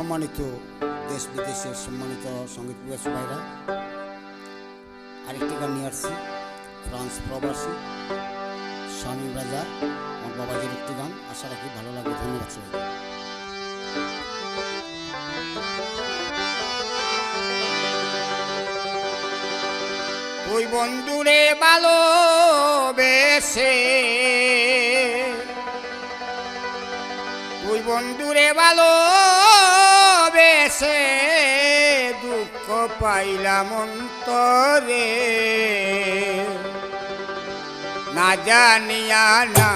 সম্মানিত দেশ বিদেশের সম্মানিত সংগীত প্রিয় ভাইরা, আরেকটি গান নিয়ে আসছি, ফ্রান্স প্রবাসী স্বামী রাজা, আমার বাবাজির একটি গান। আশা রাখি ভালো লাগবে। ধন্যবাদ সবাই ওই বন্ধুরে ভালো বেসে ওই বন্ধুরে ভালো বেসে দুঃখ পাইলাম অন্তরে। না জানিয়া না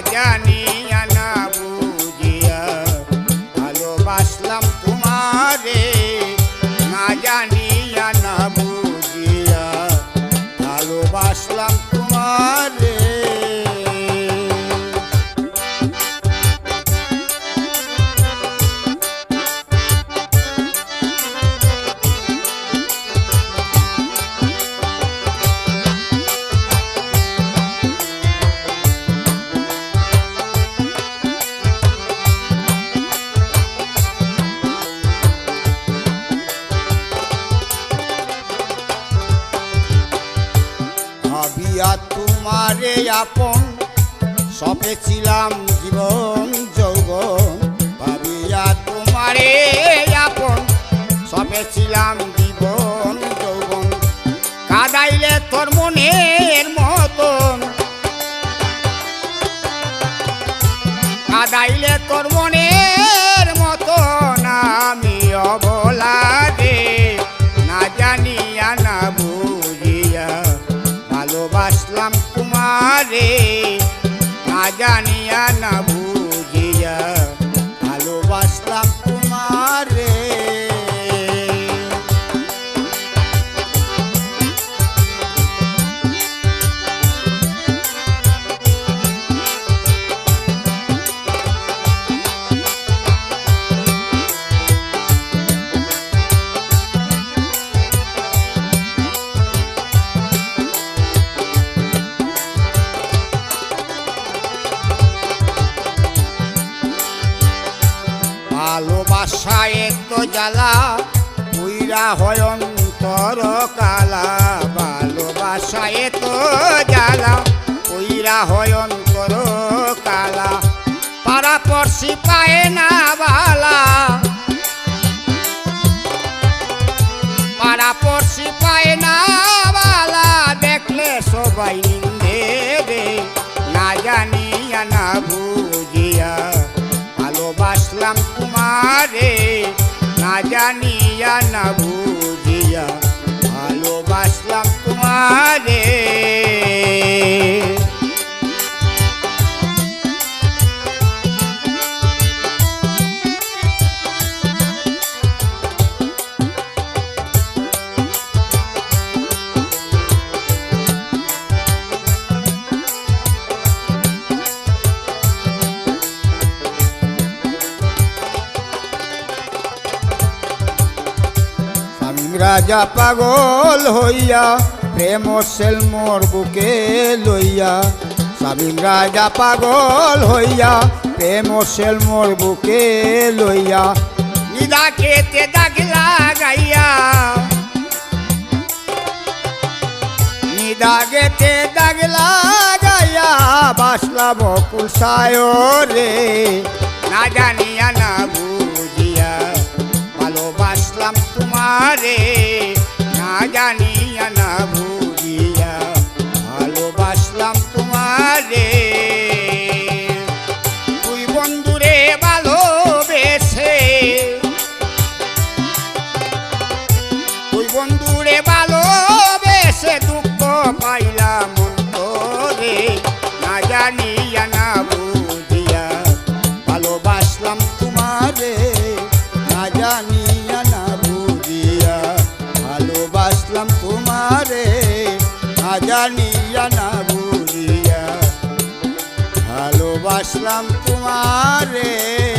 জানিয়া না বুঝিয়া ভালোবাসলাম তোমারে। না জানিয়া না বুঝিয়া ভালোবাসলাম তোমারে ভাবিয়া তোমারে আপন। সপে ছিলাম জীবন যৌবন ভাবিয়া তোমারে আপন। সবে ছিলাম জীবন যৌবন, কাদাইলে তোর মনের মতন। কাদাইলে তোর মনের তোমারে না জানিয়া না ভালোবাসা এত জ্বালা পুইরা হয় অন্তর কালা। ভালোবাসা এত জ্বালা পুইরা হয় অন্তর কালা। পাড়া পড়শি পায় না বালা। পাড়া পড়শি পায় না বালা। দেখলে সবাই নিন্দে রে, না জানিয়া না ভালোবাসলাম তোমারে না জানিয়া না বুঝিয়া ভালোবাসলাম তোমারে। রাজা পাগল হইয়া, প্রেম সেল মোর বুকে লইয়া। স্বামী রাজা পাগল হইয়া, প্রেম সেল মোর বুকে লইয়া। নিদা খেতে দাগ লাগাইয়া। নিদা গেতে দাগ লাগাইয়া বাসলা বকুল সায়রে। না জানিয়া না তোমারে না জানিয়া না ভুলিয়া ভালোবাসলাম তোমারে। তুই বন্ধুরে ভালোবেসে, তুই বন্ধুরে ভালোবেসে দুঃখ পাইলাম অন্তরে, না জানিয়া না ভালোবাসলাম তোমারে।